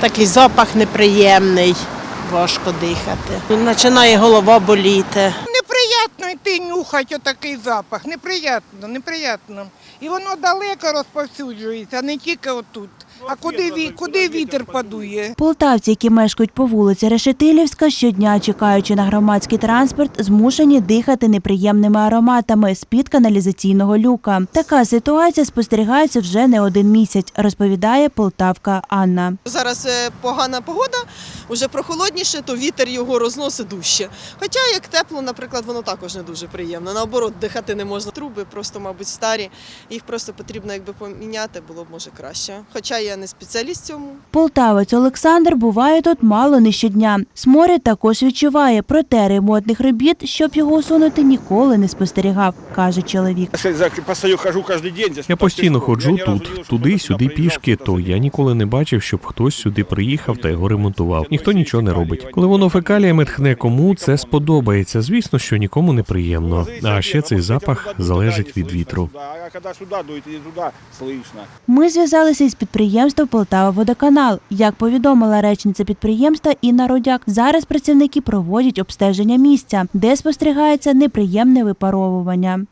Такий запах неприємний, важко дихати. Починає голова боліти. Неприємно йти нюхати отакий запах. Неприємно, неприємно. І воно далеко розповсюджується, не тільки отут. А куди, ві- куди вітер подує? Полтавці, які мешкають по вулиці Решетилівська, щодня чекаючи на громадський транспорт, змушені дихати неприємними ароматами з-під каналізаційного люка. Така ситуація спостерігається вже не один місяць, розповідає полтавка Анна. Зараз е, погана погода, вже прохолодніше, то вітер його розносить дужче. Хоча як тепло, наприклад, воно також не дуже приємно. Наоборот, дихати не можна. Труби просто, мабуть, старі. Їх просто потрібно якби поміняти, було б може краще. Хоча я не спеціаліст в цьому. Полтавець Олександр буває тут мало не щодня. Сморід також відчуває, проте ремонтних робіт, щоб його усунути, ніколи не спостерігав, каже чоловік. Я постійно ходжу тут, туди-сюди пішки, то я ніколи не бачив, щоб хтось сюди приїхав та його ремонтував. Ніхто нічого не робить. Коли воно фекаліями тхне, кому це сподобається. Звісно, що нікому не приємно. А ще цей запах залежить від вітру. Сюди туди. Ми зв'язалися із підприємством Полтава Водоканал. Як повідомила речниця підприємства Інна Родяк, зараз працівники проводять обстеження місця, де спостерігається неприємне випаровування.